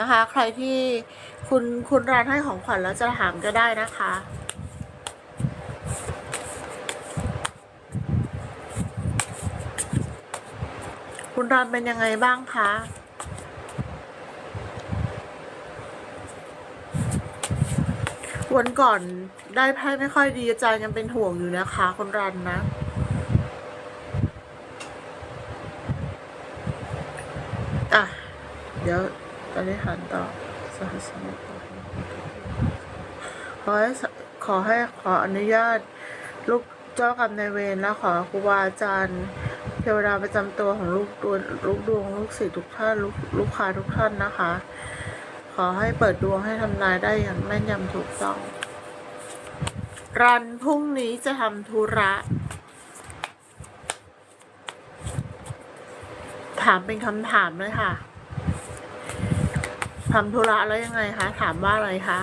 นะคะ ใครที่คุณคุณรันให้ของขวัญแล้วจะถามก็ได้นะคะคุณรันเป็นยังไงบ้างคะ วันก่อนได้ไพ่ไม่ค่อยดีอาจย์ยังเป็นห่วงอยู่นะคะคุณรันนะ อะ เดี๋ยว ตอนนี้หันต่อสหัสมขอให้ขอให้ขออนุญาต ลูกเจ้ากรรมนายเวรและขอครูบาอาจารย์เทวดาประจำตัวของลูกดวงลูกดวงลูกศิษย์ทุกท่านลูกลูกค้าทุกท่านนะคะ ขอให้เปิดดวงให้ทำนายได้อย่างแม่นยำถูกต้อง รันพรุ่งนี้จะทำธุระ ถามเป็นคำถามเลยค่ะ ทำธุระแล้วยังไงคะ ถามว่าอะไรคะ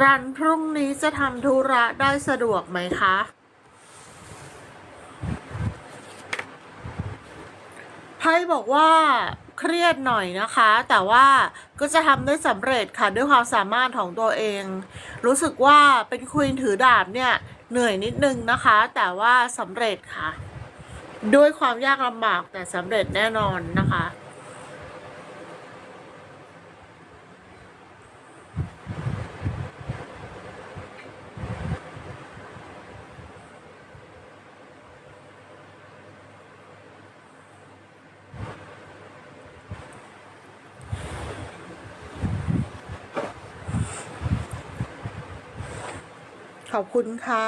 รันพรุ่งนี้จะทำธุระได้สะดวกไหมคะ ไพ่บอกว่า เครียดหน่อยนะคะ แต่ว่าก็จะทำได้สำเร็จค่ะด้วยความสามารถของตัวเอง รู้สึกว่าเป็นควีนถือดาบเนี่ยเหนื่อยนิดนึงนะคะ แต่ว่าสำเร็จค่ะ ด้วยความยากลำบากแต่สำเร็จแน่นอนนะคะ ขอบคุณค่ะ